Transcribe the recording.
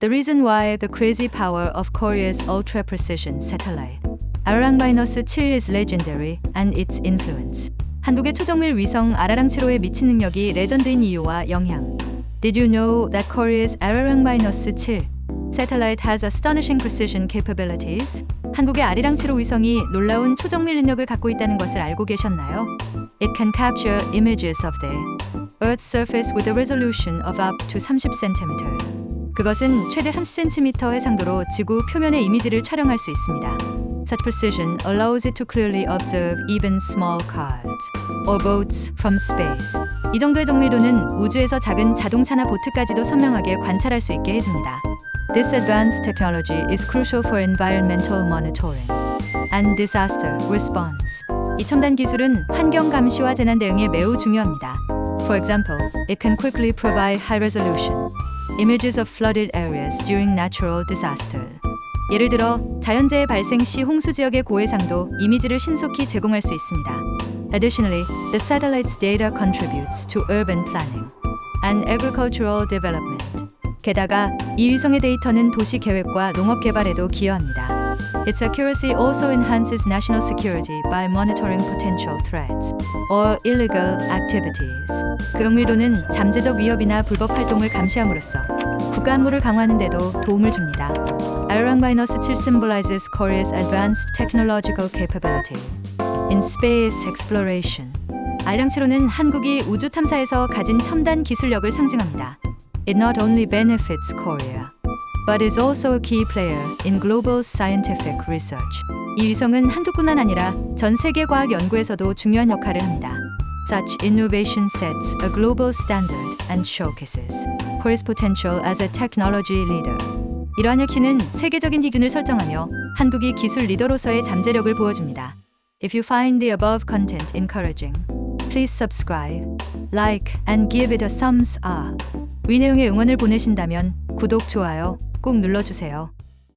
The reason why the crazy power of Korea's ultra precision satellite 아라랑-7 is legendary and its influence. 한국의 초정밀 위성 아라랑7호의 미친 능력이 레전드인 이유와 영향. Did you know that Korea's 아라랑-7 satellite has astonishing precision capabilities? 한국의 아리랑7호 위성이 놀라운 초정밀 능력을 갖고 있다는 것을 알고 계셨나요? It can capture images of the Earth's surface with a resolution of up to 30cm. 그것은 최대 30cm 해상도로 지구 표면의 이미지를 촬영할 수 있습니다. Such precision allows it to clearly observe even small cars or boats from space. 이 정도의 동밀도는 우주에서 작은 자동차나 보트까지도 선명하게 관찰할 수 있게 해줍니다. This advanced technology is crucial for environmental monitoring and disaster response. 이 첨단 기술은 환경 감시와 재난 대응에 매우 중요합니다. For example, it can quickly provide high resolution images of flooded areas during natural disaster. 예를 들어 자연재해 발생 시 홍수 지역의 고해상도 이미지를 신속히 제공할 수 있습니다. Additionally, the satellite's data contributes to urban planning and agricultural development. 게다가 이 위성의 데이터는 도시 계획과 농업 개발에도 기여합니다. Its accuracy also enhances national security by monitoring potential threats or illegal activities. 그 응밀도는 잠재적 위협이나 불법 활동을 감시함으로써 국가 안보를 강화하는 데도 도움을 줍니다. 아르랑-7 symbolizes Korea's advanced technological capability in space exploration. 아리랑7호는 한국이 우주 탐사에서 가진 첨단 기술력을 상징합니다. It not only benefits Korea, but is also a key player in global scientific research. 이 위성은 한국뿐만 아니라 전 세계 과학 연구에서도 중요한 역할을 합니다. Such innovation sets a global standard and showcases Korea's potential as a technology leader. 이러한 혁신은 세계적인 기준을 설정하며 한국이 기술 리더로서의 잠재력을 보여줍니다. If you find the above content encouraging, please subscribe, like, and give it a thumbs up. 위 내용의 응원을 보내신다면 구독, 좋아요 꼭 눌러주세요.